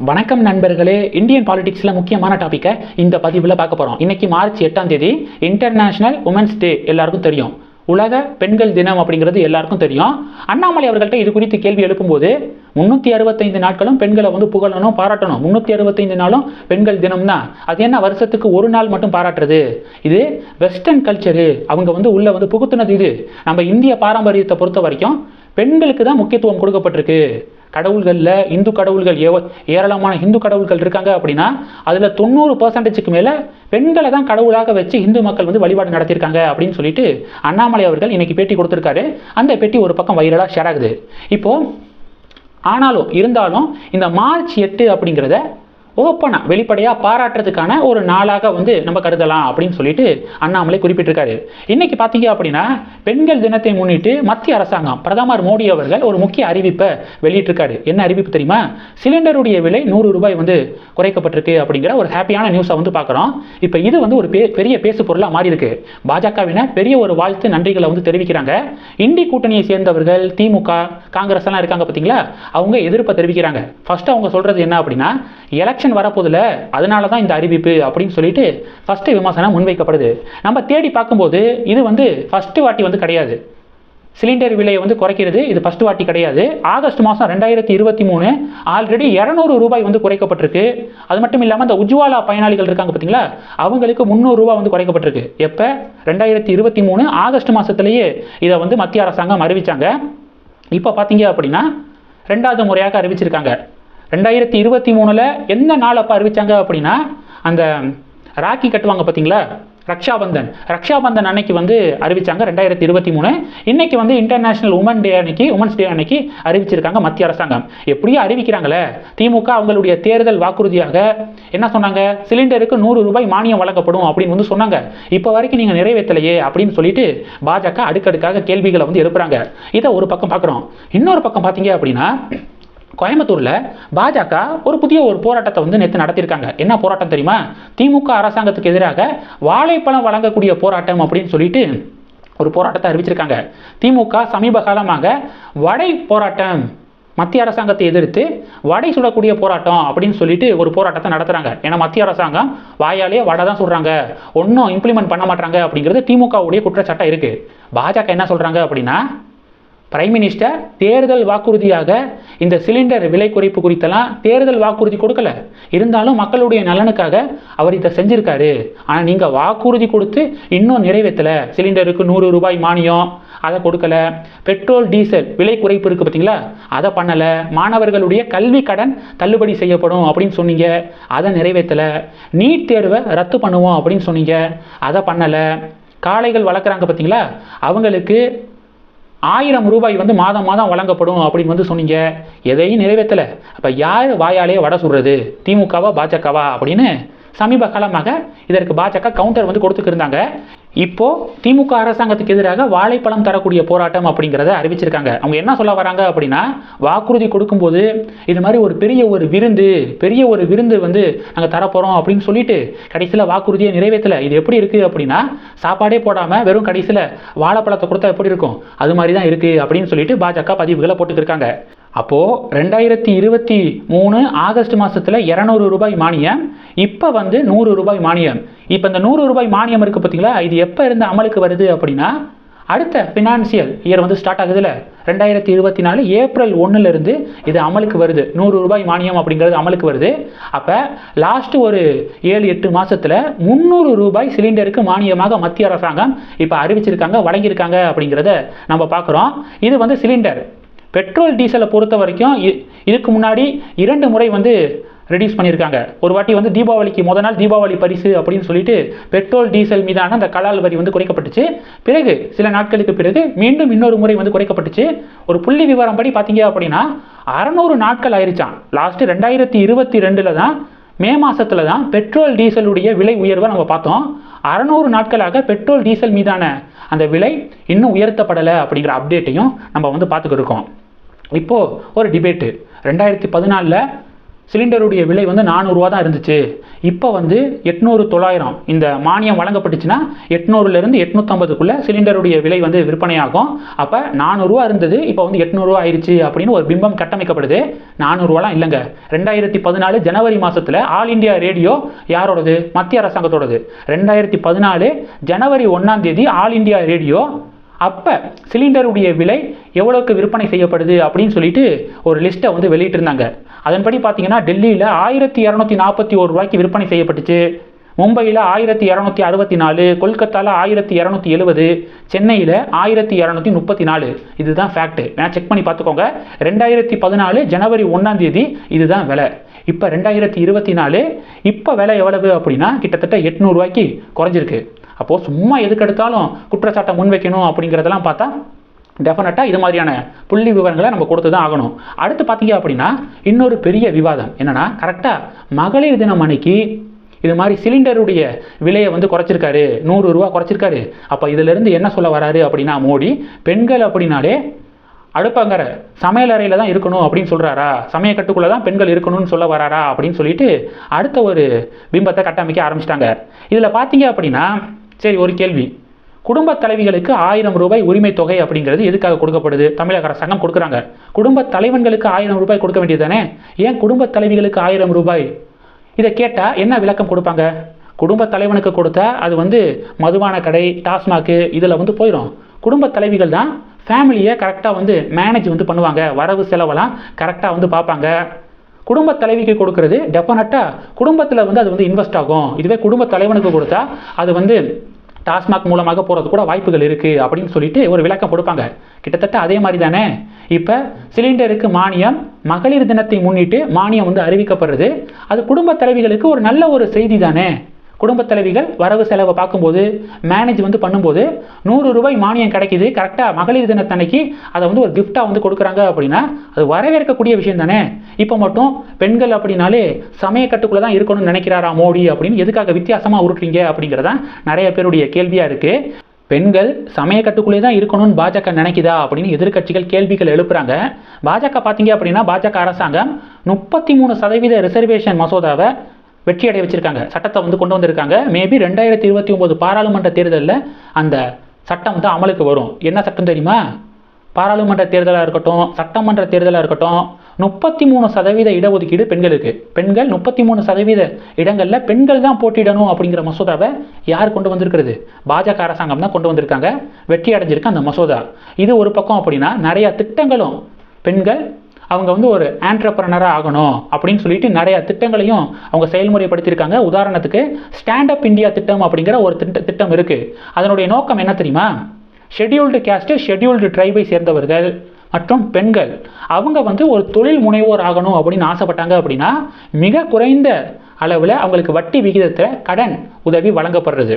வணக்கம் நண்பர்களே இந்தியன் பாலிடிக்ஸில் முக்கியமான டாப்பிக்கை இந்த பதிவில் பார்க்க போகிறோம் இன்னைக்கு மார்ச் எட்டாம் தேதி இன்டர்நேஷனல் உமன்ஸ் டே எல்லாருக்கும் தெரியும். உலக பெண்கள் தினம் அப்படிங்கிறது எல்லாருக்கும் தெரியும். அண்ணாமலை அவர்கள்ட்ட இது குறித்து கேள்வி எழுப்பும்போது முந்நூற்றி அறுபத்தைந்து நாட்களும் பெண்களை வந்து புகழணும் பாராட்டணும். முந்நூற்றி அறுபத்தைந்து நாளும் பெண்கள் தினம் தான் அது என்ன வருஷத்துக்கு ஒரு நாள் மட்டும் பாராட்டுறது? இது வெஸ்டர்ன் கல்ச்சரு அவங்க வந்து உள்ளே வந்து புகுத்துனது இது. நம்ம இந்திய பாரம்பரியத்தை பொறுத்த வரைக்கும் பெண்களுக்கு தான் முக்கியத்துவம் கொடுக்கப்பட்டிருக்கு. கடவுள்களில் இந்து கடவுள்கள் ஏவ ஏராளமான இந்து கடவுள்கள் இருக்காங்க அப்படின்னா அதில் தொண்ணூறு பர்சன்டேஜுக்கு மேலே பெண்களை தான் கடவுளாக வச்சு இந்து மக்கள் வந்து வழிபாடு நடத்தியிருக்காங்க அப்படின்னு சொல்லிட்டு அண்ணாமலை அவர்கள் இன்னைக்கு பேட்டி கொடுத்துருக்காரு. அந்த பேட்டி ஒரு பக்கம் வைரலாக ஷேர் ஆகுது. இப்போது ஆனாலும் இருந்தாலும் இந்த மார்ச் எட்டு அப்படிங்கிறத ஓப்பனாக வெளிப்படையாக பாராட்டுறதுக்கான ஒரு நாளாக வந்து நம்ம கருதலாம் அப்படின்னு சொல்லிட்டு அண்ணாமலை குறிப்பிட்டிருக்காரு. இன்னைக்கு பார்த்தீங்க அப்படின்னா பெண்கள் தினத்தை முன்னிட்டு மத்திய அரசாங்கம் பிரதமர் மோடி அவர்கள் ஒரு முக்கிய அறிவிப்பை வெளியிட்டிருக்காரு. என்ன அறிவிப்பு தெரியுமா? சிலிண்டருடைய விலை நூறு ரூபாய் வந்து குறைக்கப்பட்டிருக்கு அப்படிங்கிற ஒரு ஹாப்பியான நியூஸை வந்து பார்க்குறோம் இப்போ இது வந்து ஒரு பெரிய பேசு பொருளாக மாறி இருக்கு. பாஜகவினர் பெரிய ஒரு வாழ்த்து நன்றிகளை வந்து தெரிவிக்கிறாங்க. இந்தி கூட்டணியை சேர்ந்தவர்கள் திமுக காங்கிரஸ் எல்லாம் இருக்காங்க பார்த்தீங்களா அவங்க எதிர்ப்பை தெரிவிக்கிறாங்க. ஃபர்ஸ்ட் அவங்க சொல்றது என்ன அப்படின்னா எலெக்ஷன் வரப்போதில் அதனால தான் இந்த அறிவிப்பு அப்படின்னு சொல்லிட்டு ஃபஸ்ட்டு விமர்சனம் முன்வைக்கப்படுது. நம்ம தேடி பார்க்கும்போது இது வந்து ஃபஸ்ட்டு வாட்டி வந்து கிடையாது. சிலிண்டர் விலையை வந்து குறைக்கிறது இது ஃபஸ்ட்டு வாட்டி கிடையாது. ஆகஸ்ட் மாதம் ரெண்டாயிரத்தி இருபத்தி மூணு ஆல்ரெடி இரநூறு ரூபாய் வந்து குறைக்கப்பட்டிருக்கு. அது மட்டும் இல்லாமல் இந்த உஜ்வாலா பயனாளிகள் இருக்காங்க பார்த்தீங்களா அவங்களுக்கு முந்நூறுரூவா வந்து குறைக்கப்பட்டிருக்கு. எப்போ? ரெண்டாயிரத்தி இருபத்தி மூணு ஆகஸ்ட் மாதத்துலேயே இதை வந்து மத்திய அரசாங்கம் அறிவித்தாங்க இப்போ பார்த்தீங்க அப்படின்னா ரெண்டாவது முறையாக அறிவிச்சிருக்காங்க. ரெண்டாயிரத்தி இருபத்தி மூணில் எந்த நாள் அப்போ அறிவித்தாங்க அப்படின்னா அந்த ராக்கி கட்டுவாங்க பார்த்தீங்களா ரக்ஷாபந்தன். ரக்ஷாபந்தன் அன்னைக்கு வந்து அறிவித்தாங்க ரெண்டாயிரத்தி இருபத்தி மூணு. இன்னைக்கு வந்து இன்டர்நேஷனல் உமன் டே அன்னைக்கு உமன்ஸ் டே அன்னைக்கு அறிவிச்சிருக்காங்க மத்திய அரசாங்கம். எப்படியோ அறிவிக்கிறாங்களே. திமுக அவங்களுடைய தேர்தல் வாக்குறுதியாக என்ன சொன்னாங்க? சிலிண்டருக்கு நூறு ரூபாய் மானியம் வழங்கப்படும் அப்படின்னு வந்து சொன்னாங்க. இப்போ வரைக்கும் நீங்கள் நிறைவேற்றலையே அப்படின்னு சொல்லிட்டு பாஜக அடுக்கடுக்காக கேள்விகளை வந்து எழுப்புறாங்க. இதை ஒரு பக்கம் பார்க்குறோம். இன்னொரு பக்கம் பார்த்தீங்க அப்படின்னா கோயம்புத்தூரில் பாஜக ஒரு புதிய ஒரு போராட்டத்தை வந்து நேற்று நடத்தியிருக்காங்க. என்ன போராட்டம் தெரியுமா? திமுக அரசாங்கத்துக்கு எதிராக வாழைப்பழம் வழங்கக்கூடிய போராட்டம் அப்படின்னு சொல்லிட்டு ஒரு போராட்டத்தை அறிவிச்சிருக்காங்க. திமுக சமீப காலமாக வடை போராட்டம் மத்திய அரசாங்கத்தை எதிர்த்து வடை சுடக்கூடிய போராட்டம் அப்படின்னு சொல்லிட்டு ஒரு போராட்டத்தை நடத்துறாங்க. ஏன்னா மத்திய அரசாங்கம் வாயாலேயே வடை தான் சொல்கிறாங்க ஒன்றும் இம்ப்ளிமெண்ட் பண்ண மாட்டாங்க அப்படிங்கிறது திமுகவுடைய குற்றச்சாட்டம் இருக்கு. பாஜக என்ன சொல்றாங்க அப்படின்னா பிரைம் மினிஸ்டர் தேர்தல் வாக்குறுதியாக இந்த சிலிண்டர் விலை குறைப்பு குறித்தெல்லாம் தேர்தல் வாக்குறுதி கொடுக்கல. இருந்தாலும் மக்களுடைய நலனுக்காக அவர் இதை செஞ்சிருக்காரு. ஆனால் நீங்கள் வாக்குறுதி கொடுத்து இன்னும் நிறைவேற்றலை சிலிண்டருக்கு நூறு ரூபாய் மானியம் அதை கொடுக்கல. பெட்ரோல் டீசல் விலை குறைப்பு இருக்குது பார்த்தீங்களா அதை பண்ணலை. மாணவர்களுடைய கல்வி கடன் தள்ளுபடி செய்யப்படும் அப்படின்னு சொன்னீங்க. அதை நிறைவேற்றலை நீட் தேர்வை ரத்து பண்ணுவோம் அப்படின்னு சொன்னீங்க. அதை பண்ணலை. காளைகள் வளர்க்குறாங்க பார்த்தீங்களா அவங்களுக்கு ஆயிரம் ரூபாய் வந்து மாதம் மாதம் வழங்கப்படும் அப்படின்னு வந்து சொன்னீங்க. எதையும் நிறைவேற்றலை. அப்போ யார் வாயாலே வட சுடுறது? திமுகவா பாஜகவா அப்படின்னு சமீப காலமாக இதற்கு பாஜக கவுண்டர் வந்து கொடுத்துக்கிருந்தாங்க இப்போ திமுக அரசாங்கத்துக்கு எதிராக வாழைப்பழம் தரக்கூடிய போராட்டம் அப்படிங்கிறத அறிவிச்சிருக்காங்க. அவங்க என்ன சொல்ல வராங்க அப்படின்னா வாக்குறுதி கொடுக்கும்போது இது மாதிரி ஒரு பெரிய ஒரு விருந்து பெரிய ஒரு விருந்து வந்து நாங்கள் தரப்போகிறோம் அப்படின்னு சொல்லிட்டு கடைசியில் வாக்குறுதியை நிறைவேற்றலை. இது எப்படி இருக்குது அப்படின்னா சாப்பாடே போடாமல் வெறும் கடைசியில் வாழைப்பழத்தை கொடுத்தா எப்படி இருக்கும்? அது மாதிரி தான் இருக்குது அப்படின்னு சொல்லிட்டு பாஜக பதிவுகளை போட்டுக்கிருக்காங்க அப்போது ரெண்டாயிரத்தி இருபத்தி மூணு ஆகஸ்ட் மாதத்தில் இரநூறு ரூபாய் மானியம் இப்போ வந்து நூறு ரூபாய் மானியம். இப்போ இந்த நூறு ரூபாய் மானியம் இருக்குது பார்த்தீங்களா இது எப்போ இருந்து அமலுக்கு வருது அப்படின்னா அடுத்த ஃபினான்சியல் இயர் வந்து ஸ்டார்ட் ஆகுதுல. ரெண்டாயிரத்தி இருபத்தி நாலு ஏப்ரல் ஒன்றுலேருந்து இது அமலுக்கு வருது. நூறு ரூபாய் மானியம் அப்படிங்கிறது அமலுக்கு வருது. அப்போ லாஸ்ட் ஒரு ஏழு எட்டு மாதத்தில் முந்நூறு ரூபாய் சிலிண்டருக்கு மானியமாக மத்திய அரசாங்கம் இப்போ அறிவிச்சிருக்காங்க வழங்கியிருக்காங்க அப்படிங்கிறத நம்ம பார்க்குறோம் இது வந்து சிலிண்டர். பெட்ரோல் டீசலை பொறுத்த வரைக்கும் இ- இதுக்கு முன்னாடி இரண்டு முறை வந்து ரெடியூஸ் பண்ணியிருக்காங்க. ஒரு வாட்டி வந்து தீபாவளிக்கு முத நாள் தீபாவளி பரிசு அப்படின்னு சொல்லிட்டு பெட்ரோல் டீசல் மீதான அந்த கலால் வரி வந்து குறைக்கப்பட்டுச்சு. பிறகு சில நாட்களுக்கு பிறகு மீண்டும் இன்னொரு முறை வந்து குறைக்கப்பட்டுச்சு. ஒரு புள்ளி விவரம் படி பார்த்தீங்க அப்படின்னா அறநூறு நாட்கள் ஆயிருச்சான் லாஸ்ட்டு ரெண்டாயிரத்தி இருபத்தி ரெண்டில் தான் மே மாதத்தில் தான் பெட்ரோல் டீசலுடைய விலை உயர்வை நம்ம பார்த்தோம். அறநூறு நாட்களாக பெட்ரோல் டீசல் மீதான அந்த விலை இன்னும் உயர்த்தப்படலை அப்படிங்கிற அப்டேட்டையும் நம்ம வந்து பார்த்துக்கிட்டு இருக்கோம். இப்போது ஒரு டிபேட்டு ரெண்டாயிரத்தி பதினாலில் சிலிண்டருடைய விலை வந்து நானூறுரூவா தான் இருந்துச்சு. இப்போ வந்து எட்நூறு தொள்ளாயிரம் இந்த மானியம் வழங்கப்பட்டுச்சுன்னா எட்நூறுலேருந்து எட்நூற்றம்பதுக்குள்ளே சிலிண்டருடைய விலை வந்து விற்பனையாகும். அப்போ நானூறுரூவா இருந்தது இப்போ வந்து எட்நூறுரூவா ஆயிடுச்சு அப்படின்னு ஒரு பிம்பம் கட்டமைக்கப்படுது. நானூறுரூவாலாம் இல்லைங்க. ரெண்டாயிரத்தி பதினாலு ஜனவரி மாதத்தில் ஆல் இந்தியா ரேடியோ யாரோடது? மத்திய அரசாங்கத்தோடது. ரெண்டாயிரத்தி பதினாலு ஜனவரி ஒன்றாம் தேதி ஆல் இந்தியா ரேடியோ அப்போ சிலிண்டருடைய விலை எவ்வளோக்கு விற்பனை செய்யப்படுது அப்படின்னு சொல்லிட்டு ஒரு லிஸ்ட்டை வந்து வெளியிட்டிருந்தாங்க. அதன்படி பார்த்தீங்கன்னா டெல்லியில் ஆயிரத்தி இரநூத்தி நாற்பத்தி ஒரு ரூபாய்க்கு விற்பனை செய்யப்பட்டுச்சு. மும்பையில் ஆயிரத்தி இரநூத்தி அறுபத்தி நாலு கொல்கத்தாவில் ஆயிரத்தி இரநூத்தி எழுபது சென்னையில் ஆயிரத்தி இரநூத்தி முப்பத்தி நாலு. இதுதான் ஃபேக்ட் நான் செக் பண்ணி பார்த்துக்கோங்க ரெண்டாயிரத்தி பதினாலு ஜனவரி ஒன்றாம் தேதி இதுதான் விலை. இப்போ ரெண்டாயிரத்தி இருபத்தி நாலு இப்போ விலை எவ்வளவு அப்படின்னா கிட்டத்தட்ட எட்நூறுவாய்க்கு குறைஞ்சிருக்கு. அப்போது சும்மா எதுக்கு எடுத்தாலும் குற்றச்சாட்டை முன்வைக்கணும் அப்படிங்கிறதெல்லாம் பார்த்தா டெஃபினட்டாக இது மாதிரியான புள்ளி விவரங்களை நம்ம கொடுத்து தான் ஆகணும். அடுத்து பார்த்தீங்க அப்படின்னா இன்னொரு பெரிய விவாதம். என்னென்னா கரெக்டாக மகளிர் தினம் அன்னைக்கு இது மாதிரி சிலிண்டருடைய விலையை வந்து குறைச்சிருக்காரு. நூறு ரூபா குறைச்சிருக்காரு. அப்போ இதிலிருந்து என்ன சொல்ல வராரு அப்படின்னா மோடி பெண்கள் அப்படின்னாலே அடுப்பங்கரை சமையல் அறையில் தான் இருக்கணும் அப்படின்னு சொல்கிறாரா சமயக்கட்டுக்குள்ளே தான் பெண்கள் இருக்கணும்னு சொல்ல வராரா? அப்படின்னு சொல்லிட்டு அடுத்த ஒரு பிம்பத்தை கட்டமைக்க ஆரம்பிச்சிட்டாங்க. இதில் பார்த்தீங்க அப்படின்னா சரி ஒரு கேள்வி. குடும்ப தலைவிகளுக்கு ஆயிரம் ரூபாய் உரிமை தொகை அப்படிங்கிறது எதுக்காக கொடுக்கப்படுது? தமிழக அரசாங்கம் கொடுக்குறாங்க. குடும்ப தலைவன்களுக்கு ஆயிரம் ரூபாய் கொடுக்க வேண்டியது தானே ஏன் குடும்ப தலைவிகளுக்கு ஆயிரம் ரூபாய்? இதை கேட்டால் என்ன விளக்கம் கொடுப்பாங்க? குடும்ப தலைவனுக்கு கொடுத்தா அது வந்து மதுபான கடை டாஸ்மாக்கு இதில் வந்து போயிடும் குடும்ப தலைவிகள் தான் ஃபேமிலியை கரெக்டாக வந்து மேனேஜ் வந்து பண்ணுவாங்க. வரவு செலவெல்லாம் கரெக்டாக வந்து பார்ப்பாங்க. குடும்ப தலைவிக்கு கொடுக்கறது டெஃபினட்டாக குடும்பத்தில் வந்து அது வந்து இன்வெஸ்ட் ஆகும். இதுவே குடும்ப தலைவனுக்கு கொடுத்தா அது வந்து டாஸ்மாக் மூலமாக போகிறது கூட வாய்ப்புகள் இருக்குது அப்படின்னு சொல்லிட்டு ஒரு விளக்கம் கொடுப்பாங்க. கிட்டத்தட்ட அதே மாதிரி தானே? இப்போ சிலிண்டருக்கு மானியம் மகளிர் தினத்தை முன்னிட்டு மானியம் வந்து அறிவிக்கப்படுறது அது குடும்ப தலைவிகளுக்கு ஒரு நல்ல ஒரு செய்தி தானே? குடும்ப தலைவிகள் வரவு செலவை பார்க்கும்போது மேனேஜ் வந்து பண்ணும்போது நூறு ரூபாய் மானியம் கிடைக்குது கரெக்டாக மகளிர் தினத்தன்னைக்கு அதை வந்து ஒரு கிஃப்டாக வந்து கொடுக்குறாங்க அப்படின்னா அது வரவேற்கக்கூடிய விஷயம் தானே? இப்போ மட்டும் பெண்கள் அப்படின்னாலே சமயக்கட்டுக்குள்ளே தான் இருக்கணும்னு நினைக்கிறாரா மோடி அப்படின்னு எதுக்காக வித்தியாசமாக உருட்டுறீங்க அப்படிங்கிறதான் நிறைய பேருடைய கேள்வியாக இருக்குது பெண்கள் சமயக்கட்டுக்குள்ளே தான் இருக்கணும்னு பாஜக நினைக்குதா அப்படின்னு எதிர்க்கட்சிகள் கேள்விகள் எழுப்புறாங்க. பாஜக பார்த்தீங்க அப்படின்னா பாஜக அரசாங்கம் முப்பத்தி மூணு சதவீத ரிசர்வேஷன் மசோதாவை வெற்றி அடைய வச்சிருக்காங்க. சட்டத்தை வந்து கொண்டு வந்திருக்காங்க. மேபி ரெண்டாயிரத்தி இருபத்தி ஒம்பது பாராளுமன்ற தேர்தலில் அந்த சட்டம் வந்து அமலுக்கு வரும். என்ன சட்டம் தெரியுமா? பாராளுமன்ற தேர்தலாக இருக்கட்டும் சட்டமன்ற தேர்தலாக இருக்கட்டும் முப்பத்தி மூணு சதவீத இடஒதுக்கீடு பெண்களுக்கு. பெண்கள் முப்பத்தி மூணு சதவீத இடங்களில் பெண்கள் தான் போட்டியிடணும் அப்படிங்கிற மசோதாவை யார் கொண்டு வந்திருக்கிறது? பாஜக அரசாங்கம் தான் கொண்டு வந்திருக்காங்க. வெற்றி அடைஞ்சிருக்கு அந்த மசோதா. இது ஒரு பக்கம் அப்படின்னா நிறைய திட்டங்களும் பெண்கள் அவங்க வந்து ஒரு ஆண்டர்பிரனராக ஆகணும் அப்படின்னு சொல்லிட்டு நிறைய திட்டங்களையும் அவங்க செயல்முறைப்படுத்தியிருக்காங்க. உதாரணத்துக்கு ஸ்டாண்ட் அப் இந்தியா திட்டம் அப்படிங்கிற ஒரு திட்ட திட்டம் இருக்குது அதனுடைய நோக்கம் என்ன தெரியுமா? ஷெட்யூல்டு கேஸ்ட்டு ஷெட்யூல்டு ட்ரைபை சேர்ந்தவர்கள் மற்றும் பெண்கள். அவங்க வந்து ஒரு தொழில் முனைவோர் ஆகணும் அப்படின்னு ஆசைப்பட்டாங்க அப்படின்னா மிக குறைந்த அளவில் அவங்களுக்கு வட்டி விகிதத்தில் கடன் உதவி வழங்கப்படுறது.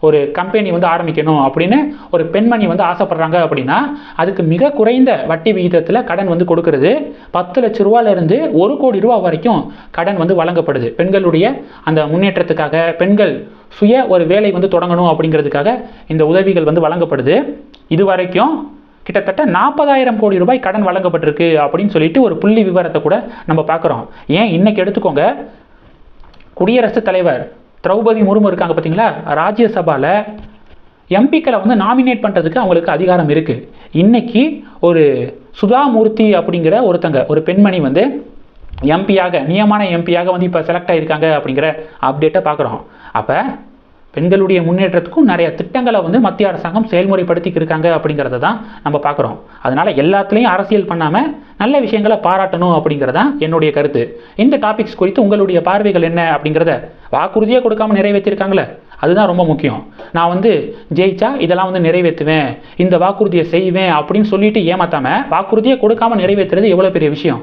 ஒரு கம்பெனி வந்து ஆரம்பிக்கணும் அப்படின்னு ஒரு பெண்மணி வந்து ஆசைப்படுறாங்க அப்படின்னா அதுக்கு மிக குறைந்த வட்டி விகிதத்தில் கடன் வந்து கொடுக்கறது. பத்து லட்ச ரூபாயிலிருந்து ஒரு கோடி ரூபா வரைக்கும் கடன் வந்து வழங்கப்படுது. பெண்களுடைய அந்த முன்னேற்றத்துக்காக பெண்கள் சுய ஒரு வேலை வந்து தொடங்கணும் அப்படிங்கிறதுக்காக இந்த உதவிகள் வந்து வழங்கப்படுது. இது வரைக்கும் கிட்டத்தட்ட நாற்பதாயிரம் கோடி ரூபாய் கடன் வழங்கப்பட்டிருக்கு அப்படின்னு சொல்லிட்டு ஒரு புள்ளி விவரத்தை கூட நம்ம பார்க்குறோம். ஏன்? இன்னைக்கு எடுத்துக்கோங்க. குடியரசுத் தலைவர் திரௌபதி முர்மு இருக்காங்க பார்த்தீங்களா? ராஜ்யசபாவில் எம்பிக்களை வந்து நாமினேட் பண்ணுறதுக்கு அவங்களுக்கு அதிகாரம் இருக்குது இன்றைக்கி ஒரு சுதாமூர்த்தி அப்படிங்கிற ஒருத்தங்க ஒரு பெண்மணி வந்து எம்பியாக நியமான எம்பியாக வந்து இப்போ செலக்ட் ஆகியிருக்காங்க அப்படிங்கிற அப்டேட்டை பார்க்குறோம். அப்போ பெண்களுடைய முன்னேற்றத்துக்கும் நிறைய திட்டங்களை வந்து மத்திய அரசாங்கம் செயல்முறைப்படுத்திக்கு இருக்காங்க அப்படிங்கிறத தான் நம்ம பார்க்குறோம். அதனால் எல்லாத்துலேயும் அரசியல் பண்ணாமல் நல்ல விஷயங்களை பாராட்டணும் அப்படிங்கிறதான் என்னுடைய கருத்து. இந்த டாபிக்ஸ் குறித்து உங்களுடைய பார்வைகள் என்ன அப்படிங்கிறத வாக்குறுதியே கொடுக்காம நிறைவேற்றிருக்காங்களே அதுதான் ரொம்ப முக்கியம். நான் வந்து ஜெயிச்சா இதெல்லாம் வந்து நிறைவேற்றுவேன் இந்த வாக்குறுதியை செய்வேன் அப்படின்னு சொல்லிட்டு ஏமாத்தாமல் வாக்குறுதியை கொடுக்காம நிறைவேற்றுறது எவ்வளோ பெரிய விஷயம்?